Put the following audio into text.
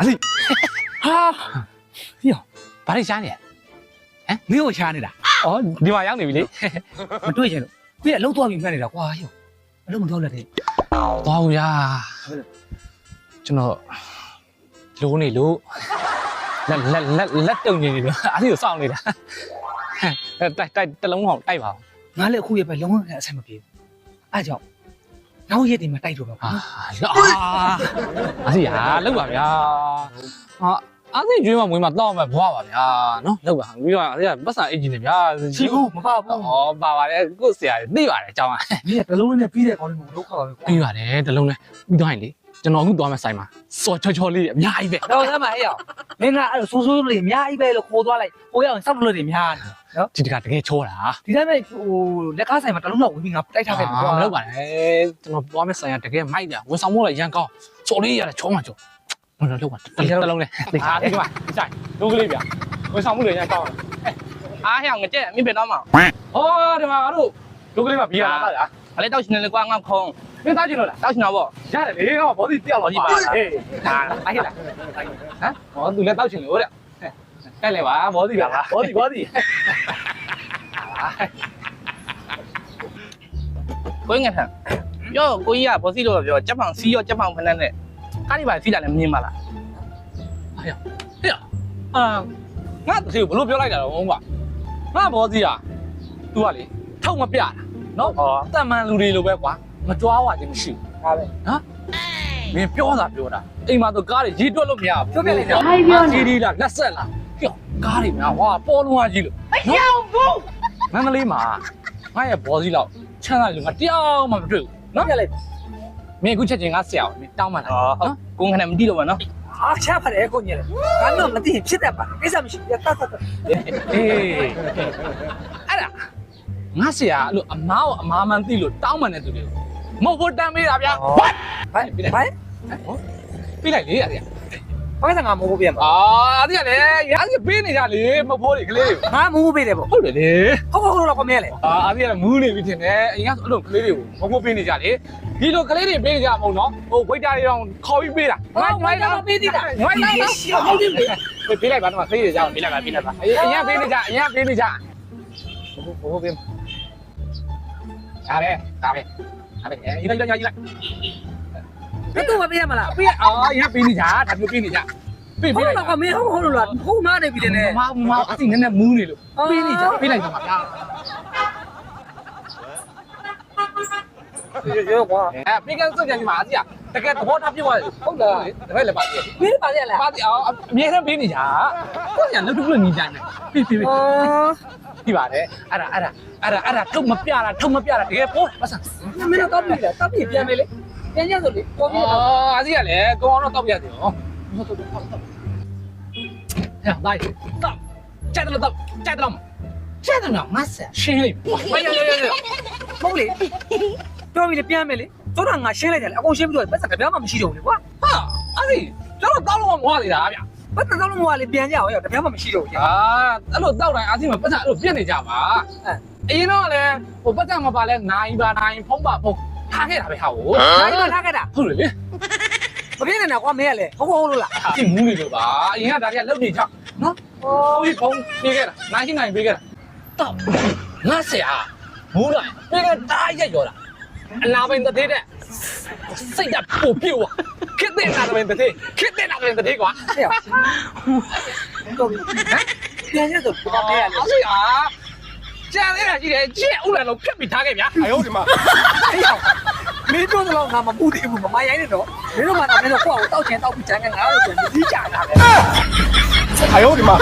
အစီဟာဘာတွေရှားနေလဲမင်းကိုချားနေတာဩဒီမှာရောက်နေပြီလေမတွေ့ချင်လို့ပြည့်အလုံးသွားပြီးမှတ်နေတာကွာဟေ့အလုံးမသွားလက်တဲ့သွားဘူးရာကျွန်တော်လိုးနေလို့လက်လက်လက်လက်တုံနေနေလို့အစီကိုစောင့်နေတာတိုက်တိုက်တလုံးအောင်တိုက်ပါအောင်ငါလည်းအခုရပဲလုံးဝအဆင်မပြေဘူးအားကြောင့် နောက်ရက်ဒီမှာတိုက်တော့ပါအာအစီဟာလောက်ပါဗျာဟာအစီကျွေးမမွေးမတော့မဲ့ဘွားပါဗျာနော်လောက်ပါပြီးတော့အစီကပတ်စာအင်ဂျင်နေဗျာချီဘူးမပါဘူးဩပါပါတယ်ကို့ဆရာသိပါတယ်အကြောင်းอ่ะမင်းကတလုံးနဲ့ပြီးတဲ့ကောင်းလေးမလို့ခါပါပဲကွာပြီးပါတယ်တလုံးလဲပြီးတော့ရင်လေ ကျွန်တော်အခုသွားမဲ့ဆိုင်မှာစော်ချောချောလေးအများကြီးပဲတော့စမ်းပါဟဲ့ရောမင်းကအဲ့လိုဆိုးဆိုးလေးအများကြီးပဲလို့ခေါ်သွားလိုက်ဟိုရောက်စောက်လို့တွေများနေနော်ဒီတကတကယ်ချောတာဒီတိုင်းပဲဟိုလက်ကားဆိုင်မှာတလုံးတော့ဝင်ပြီးငါတိုက်ထားခဲ့တယ်ကွာမလုပ်ပါနဲ့ကျွန်တော်သွားမဲ့ဆိုင်ကတကယ်မိုက်တာဝန်ဆောင်မို့လည်းရန်ကောင်းစော်လေးရတယ်ချောမှချောမလုပ်တော့ပါတလုံးလဲဟာဒီမှာဒီဆိုင်ဒုကလေးဗျဝန်ဆောင်မှုလည်းရန်ကောင်းအားဟဲ့ငကြက်မင်းပဲတော့မဟောဒီမှာတို့ဒုကလေးမှာဘီယာလာတာ အလဲတောက်ရှင်လေကွာငါခုံ မင်းသားကြည့်လို့လား တောက်ရှင်တော့ဗော ရတယ်လေဟောဘောဒီတယောက်တော့ကြည့်ပါဟေးဟာအဲ့လားဟမ်ဟောသူလည်းတောက်ချင်လို့တဲ့ကဲလေပါဘောဒီပါဘောဒီဘောဒီ ကိုငါထံပြောကိုကြီးကဘောစီလို့ပြောကြက်ဖောင်စီးရောကြက်ဖောင်ဖနက်နဲ့ကားဒီပါစီးလာလည်းမြင်ပါလား အာငါတည်းဘလို့ပြောလိုက်တာတော့ဟုတ်ပါငါဘောစီอ่ะ तू ကလေထောက်မပြတာ နော်ဩတန်မှန်လူတွေလိုပဲကွာမကြွားဝါခြင်းမရှိဘူးဟာပဲမင်းပြောတာပြောတာအိမ်မှာတော့ကားတွေရေးတွက်လို့မရဘူးပြောပြလိုက်တာဟာပြောနေဒီလားလက်ဆက်လားပြောကားတွေများဟွာပေါ်လုံးဝကြီးလို့မရောက်ဘူးမန္တလေးမှာငါရဲ့ဘောစီလောက်ချမ်းသာလူငါတယောက်မှမတွေ့ဘူးနော်ပြလိုက်မင်းအခုချက်ချင်းငါဆရာကိုမင်းတောင်းမှလာဩဟုတ်ကိုငါထံမကြည့်လို့ဗောနော်အားချပါတယ်ကိုညလေကတော့မသိရင်ဖြစ်တတ်ပါကိစ္စမရှိဘူးတတ်တတ်တတ်အေးအဲ့ဒါ ငါဆရာအဲ့လိုအမားကိုအမားမှန်သိလို့တောင်းမှန်တဲ့သူတွေကိုမဟုတ်ဘူးတမ်းမေးတာဗျာ what ဘိုင်ဘိုင်ပြလိုက်လေအဲ့ဒါဘာကငါမိုးဖို့ပြန်ပါအာအဲ့ဒါလေရာစီပေးနေကြလေမဖိုးတွေကလေးတွေငါမိုးဖို့ပေးတယ်ပေါ့ဟုတ်တယ်လေဟုတ်ဟုတ်ဟုတ်တော့ကိုမြဲလေအာအဲ့ဒါကမူးနေပြီထင်တယ်အရင်ကအဲ့လိုကလေးတွေကိုမဖိုးပေးနေကြလေဒီလိုကလေးတွေပေးနေကြမဟုတ်နော်ဟိုဝိတ်တာတွေတော့ခေါ်ပြီးပေးတာငါငါတော့ပေးသေးတာငွေလိုက်ရှေ့ဟုတ်တယ်လေပေးလိုက်ပါတော့ဖေးရကြအောင်ပေးလိုက်ပါပေးလိုက်ပါအရင်ပေးနေကြအရင်ပေးနေကြဘိုးဘိုးပေး ရတယ်ဒါပဲဒါပဲအေးလိုက်လိုက်လိုက်ဘယ်တော့မပေးရမလားပေးအော်အရင်ပေးနေကြဒါမျိုးပေးနေကြပေးဟုပေးတ်လိုက်တော့ကမင်းဟုတ်ဟုတ်လို့လားဟုတ်မနေပြီတဲ့နဲ့မမအစီနည်းနည်းမူးနေလို့ပေးနေကြပေးလိုက်ပါဗျာရောကွာအဲပေးကန်းစုပ်ကြပြီမှာအစီကတကယ်သဘောထားပြတ်သွားတယ်ဟုတ်တယ်တပည့်လည်းပါသေးတယ်မင်းပါရလားပါသေးအောင်အမြဲတမ်းပေးနေကြကိုညာလောက်တူလို့ညီကြတယ်ပေးပေးပေး အော်ကြည့်ပါတယ်အဲ့ဒါအဲ့ဒါအဲ့ဒါအဲ့ဒါထုတ်မပြတာထုတ်မပြတာတကယ်ပိုးပတ်စံမင်းတော့ပြီလားတပ်ပြီပြန်မယ်လေပြန်ရဆိုလေပေါ်ပြီလားအော်အစီကလည်းကောင်းတော့တောက်ပြတယ်ဟောဟုတ်တော့တော့တော့ဟဲ့လိုက်တော့ကျက်တယ်တော့ကျက်တယ်ကျက်တယ်နော်မဆာရှင်းလိုက်ဝေးရရရရဟုတ်လေပြောပြီလေပြန်မယ်လေတော့ငါရှင်းလိုက်တယ်လေအကုန်ရှင်းပြီးတော့ပတ်စံကြပြားမှမရှိတော့ဘူးလေကွာဟာအစီကျွန်တော်တောက်လို့မွားနေတာဗျ ပတ်စံတော့လုံးဝလေပြန်ကြအောင်ရောကြပြားမှမရှိတော့ဘူးအာအဲ့လိုတောက်တိုင်းအစီမှာပတ်စံအဲ့လိုပြက်နေကြပါအရင်တော့လည်းဟိုပတ်စံမပါလဲနိုင်ပါနိုင်ဖုံးပါဖုံးထားခဲ့တာပဲဟာဟိုဒါကြီးထားခဲ့တာဟုတ်လေလေမပြင်းနေတာကွာမင်းကလေဟုတ်ဟုတ်လို့လားအစီမူးနေလို့ပါအရင်ကဒါတွေကလောက်နေကြနော်ဟောဟိုဖုံးပေးခဲ့တာနိုင်ရှိနိုင်ပေးခဲ့တာတော့ငါဆရာမူးလိုက်ပေးခဲ့တာရက်ရောတာအနာပိုင်တဲ့တဲ့စိတ်ဓာတ်ပူပြို့ခစ်တဲ့နာတဲ့တဲ့ခစ် တဲ့နာတဲ့တဲ့ကွာဟဲ့တော့ပြီဟမ်ပြန်ရဆိုဘာလဲလေအစီအာကျန်သေးတာရှိတယ်ကျက်ဥလည်းလုံးဖြတ်ပြီးထားခဲ့ဗျာအယောဒီမှာဟေးမင်းတို့တော့ငါမပူသေးဘူးမမရိုင်းနဲ့တော့မင်းတို့မှတော့မင်းတို့ကိုယ့်ကိုတောက်ချင်တောက်ပြီးဂျန်ကငါတို့ပြန်ပြီးကြတာပဲအယောဒီမှာ